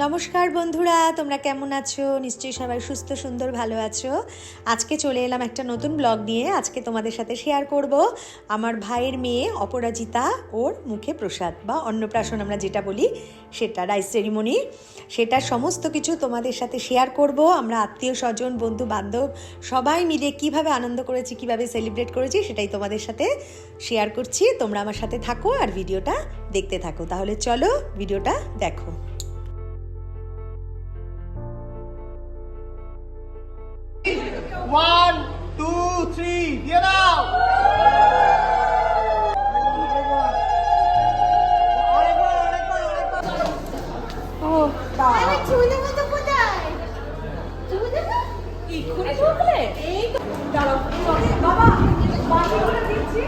নমস্কার বন্ধুরা, তোমরা কেমন আছো? নিশ্চয়ই সবাই সুস্থ, সুন্দর, ভালো আছো। আজকে চলে এলাম একটা নতুন ব্লগ নিয়ে। আজকে তোমাদের সাথে শেয়ার করব আমার ভাইয়ের মেয়ে অপরাজিতা, ওর মুখে প্রসাদ বা অন্নপ্রাশন আমরা যেটা বলি, সেটা রাইস সেরিমনি সেটা সমস্ত কিছু তোমাদের সাথে শেয়ার করব। আমরা আত্মীয় স্বজন, বন্ধু বান্ধব সবাই মিলে কীভাবে আনন্দ করেছি, কীভাবে সেলিব্রেট করেছি, সেটাই তোমাদের সাথে শেয়ার করছি। তোমরা আমার সাথে থাকো আর ভিডিওটা দেখতে থাকো। তাহলে চলো ভিডিওটা দেখো। ওয়ান টু থ্রি দিয়ে দাও। দাঁড়াও বাবা বাকিগুলো দিচ্ছি।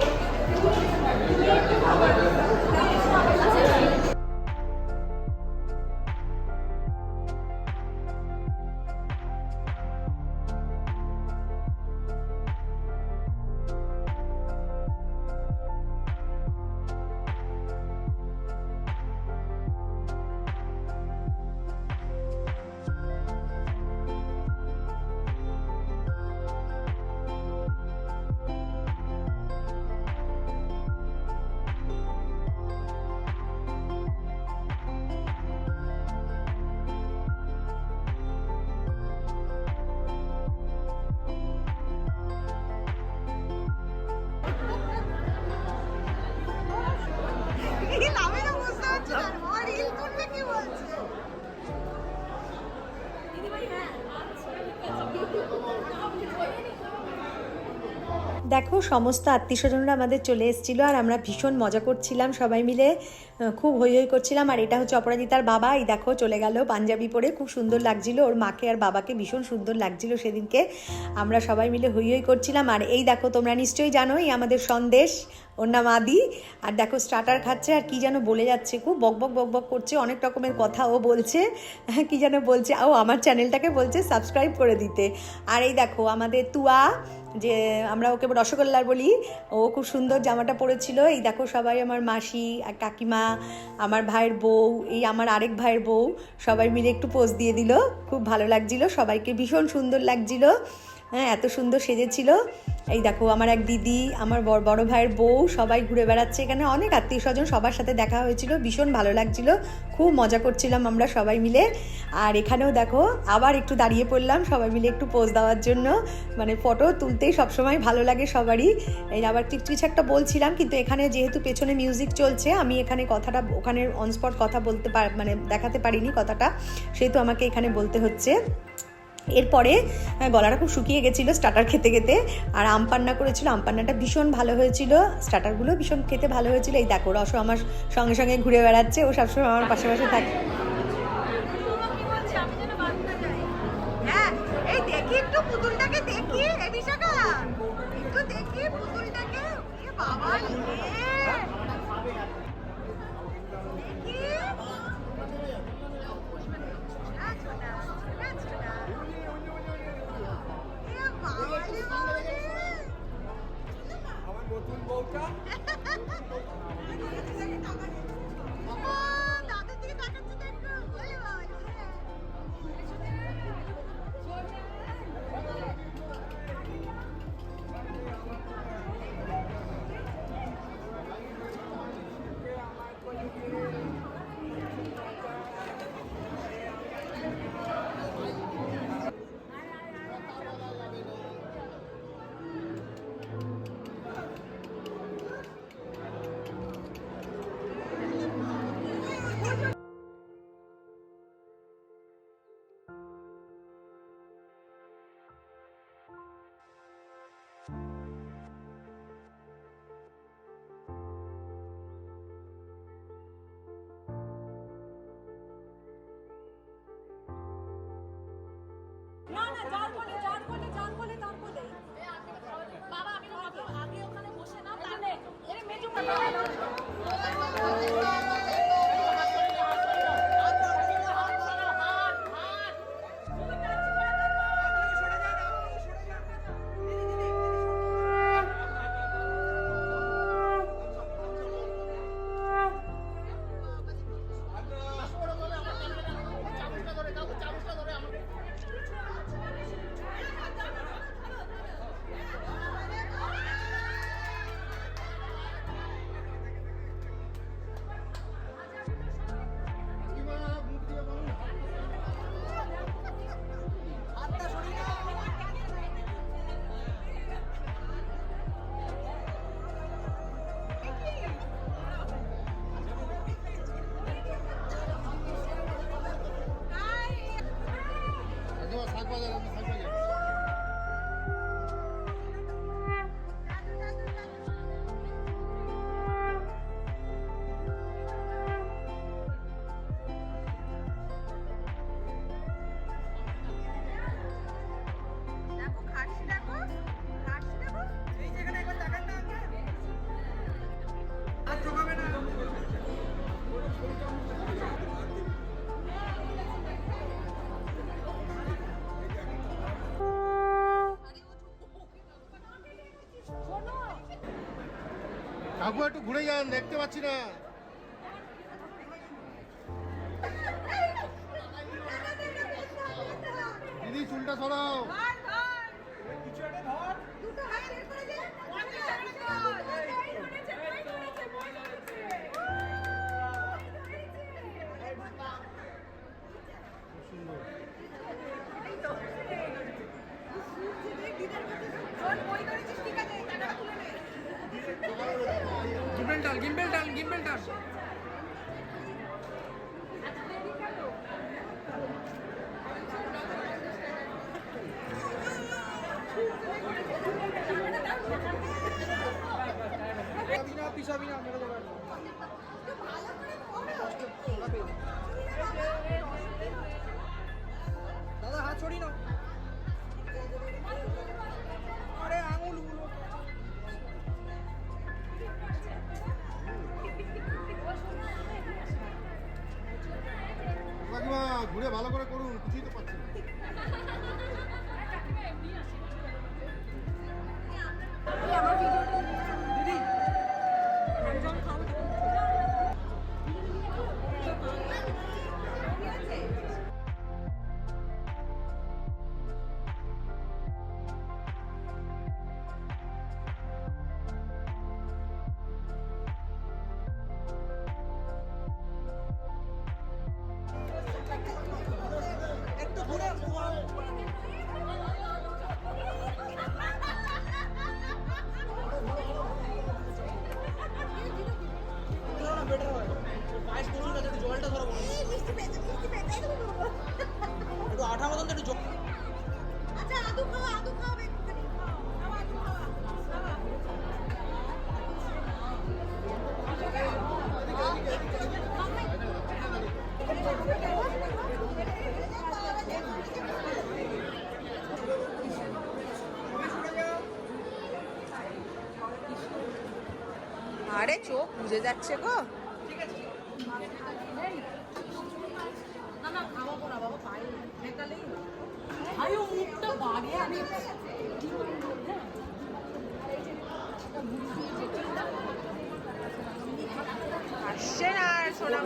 দেখো, সমস্ত আত্মীয় স্বজনরা আমাদের চলে এসেছিল আর আমরা ভীষণ মজা করছিলাম সবাই মিলে। খুব হই হই করছিলাম আর এটা হচ্ছে অপরাজিতার বাবা। এই দেখো, চলে গেল পাঞ্জাবি পরে। খুব সুন্দর লাগছিল। ওর মাকে আর বাবাকে ভীষণ সুন্দর লাগছিল সেদিনকে। আমরা সবাই মিলে হই হই করছিলাম। আর এই দেখো, তোমরা নিশ্চয়ই জানো এই আমাদের সন্দেশ। ওর নাম আদি। আর দেখো স্টার্টার খাচ্ছে আর কি যেন বলে যাচ্ছে। খুব বক বক বক বক করছে। অনেক রকমের কথা ও বলছে। কি যেন বলছে। ও আমার চ্যানেলটাকে বলছে সাবস্ক্রাইব করে দিতে। আর এই দেখো, আমাদের তুয়া। যে আমরা ওকে রসগোল্লার বলি, ও খুব সুন্দর জামাটা পরেছিল। এই দেখো সবাই আমার মাসি, আর কাকিমা, আমার ভাইয়ের বউ, এই আমার আরেক ভাইয়ের বউ, সবাই মিলে একটু পোজ দিয়ে দিল। খুব ভালো লাগছিল, সবাইকে ভীষণ সুন্দর লাগছিল। হ্যাঁ এত সুন্দর সেজেছিল। এই দেখো, আমার এক দিদি, আমার বড় বড় ভাইয়ের বউ সবাই ঘুরে বেড়াচ্ছে এখানে। অনেক আত্মীয় স্বজন সবার সাথে দেখা হয়েছিল, ভীষণ ভালো লাগছিল। খুব মজা করছিলাম আমরা সবাই মিলে। আর এখানেও দেখো, আবার একটু দাঁড়িয়ে পড়লাম, সবাই মিলে একটু পোজ দেওয়ার জন্য। মানে ফটো তুলতেই সবসময় ভালো লাগে সবারই। এই আবার কিছু একটা বলছিলাম, কিন্তু এখানে যেহেতু পেছনে মিউজিক চলছে, আমি এখানে কথাটা, ওখানে অনস্পট কথা বলতে পার মানে দেখাতে পারিনি কথাটা, সেহেতু আমাকে এখানে বলতে হচ্ছে। এরপরে গলাটা খুব শুকিয়ে গেছিল স্টার্টার খেতে খেতে। আর আম পান্না করেছিল, আম পান্নাটা ভীষণ ভালো হয়েছিল। স্টার্টারগুলো ভীষণ খেতে ভালো হয়েছিল। এই দেখো রসও আমার সঙ্গে সঙ্গে ঘুরে বেড়াচ্ছে। ও সবসময় আমার পাশে পাশে থাকে। cuando কাকু একটু ঘুরে যান দেখতে পাচ্ছি না। দিদি চুলটা সরাও। গিম্বেলটা আসে ঘুরে ভালো করে চোখ বুঝে যাচ্ছে গো। আসছে না সোনা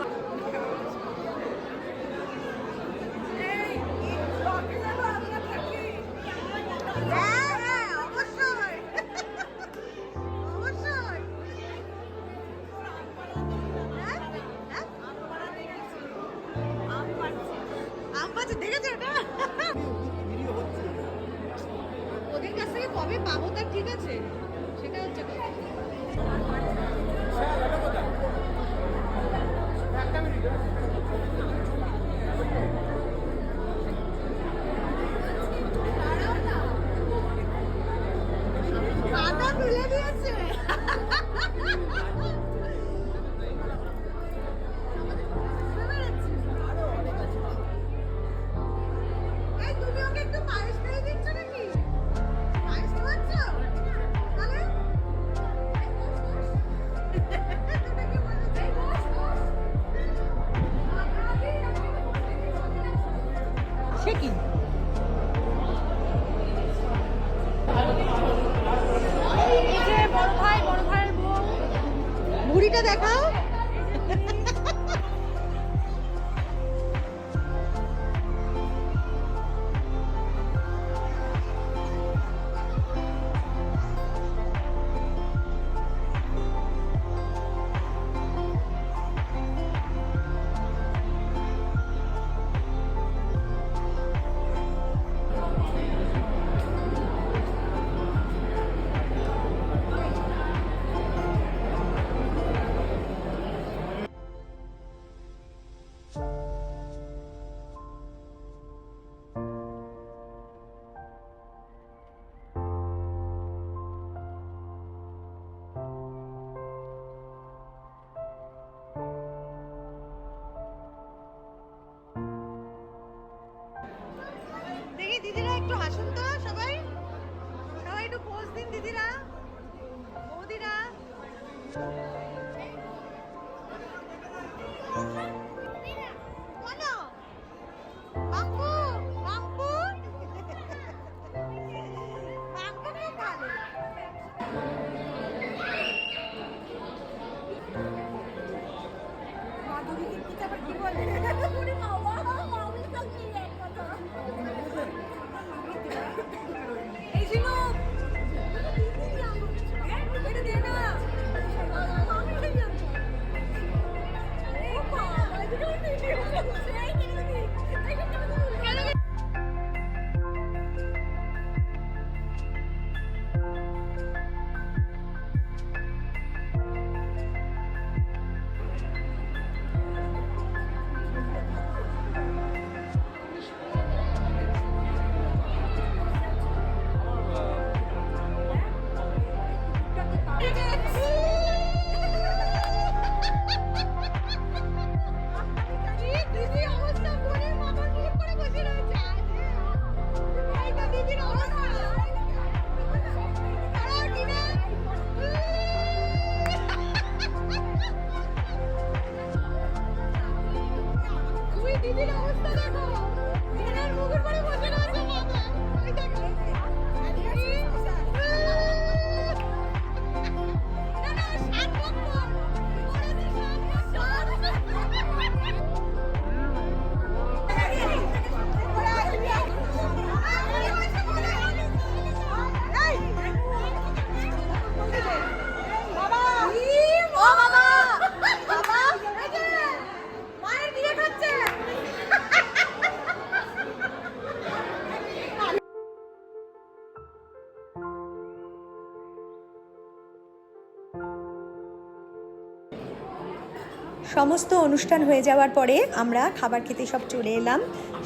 সমস্ত অনুষ্ঠান হয়ে যাওয়ার পরে আমরা খাবার খেতে সব চলে এলাম।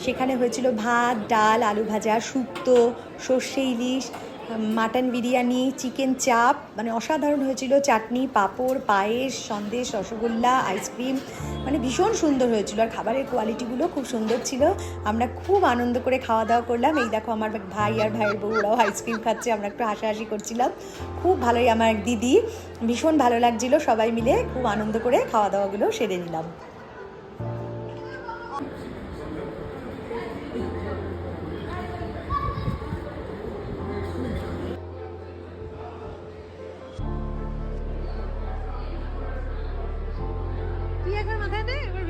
সেখানে হয়েছিল ভাত, ডাল, আলু ভাজা, শুক্তো, সর্ষে, ইলিশ। মাটন বিরিয়ানি, চিকেন চাপ মানে অসাধারণ হয়েছিল। চাটনি, পাঁপড়, পায়েস, সন্দেশ, রসগোল্লা, আইসক্রিম মানে ভীষণ সুন্দর হয়েছিল। আর খাবারের কোয়ালিটিগুলো খুব সুন্দর ছিল। আমরা খুব আনন্দ করে খাওয়া দাওয়া করলাম। এই দেখো আমার ভাই আর ভাইয়ের বউ ওরাও আইসক্রিম খাচ্ছে, আমরা একটু হাসাহাসি করছিলাম। খুব ভালোই আমার দিদি, ভীষণ ভালো লাগছিল সবাই মিলে। খুব আনন্দ করে খাওয়া দাওয়াগুলো সেরে নিলাম।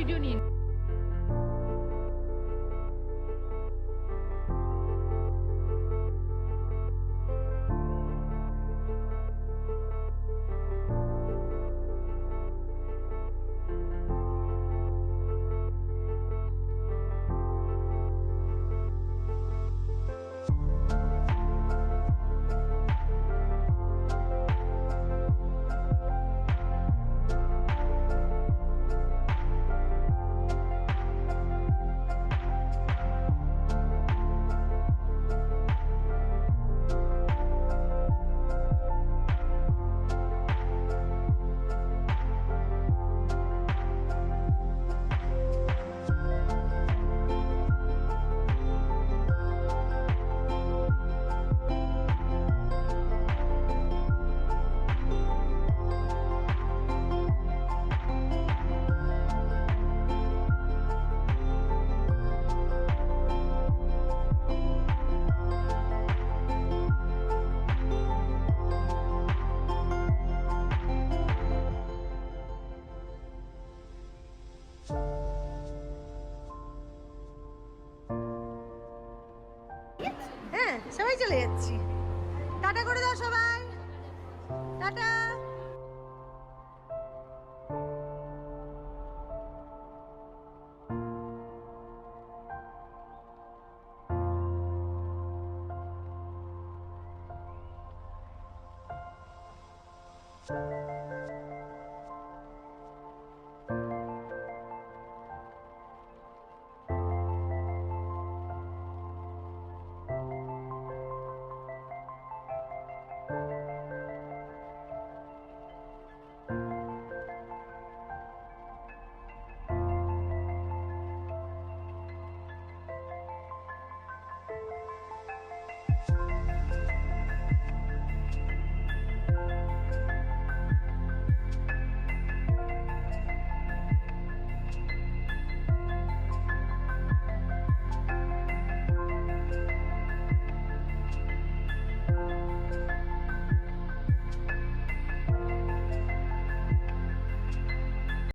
ভিডিও নিয়ে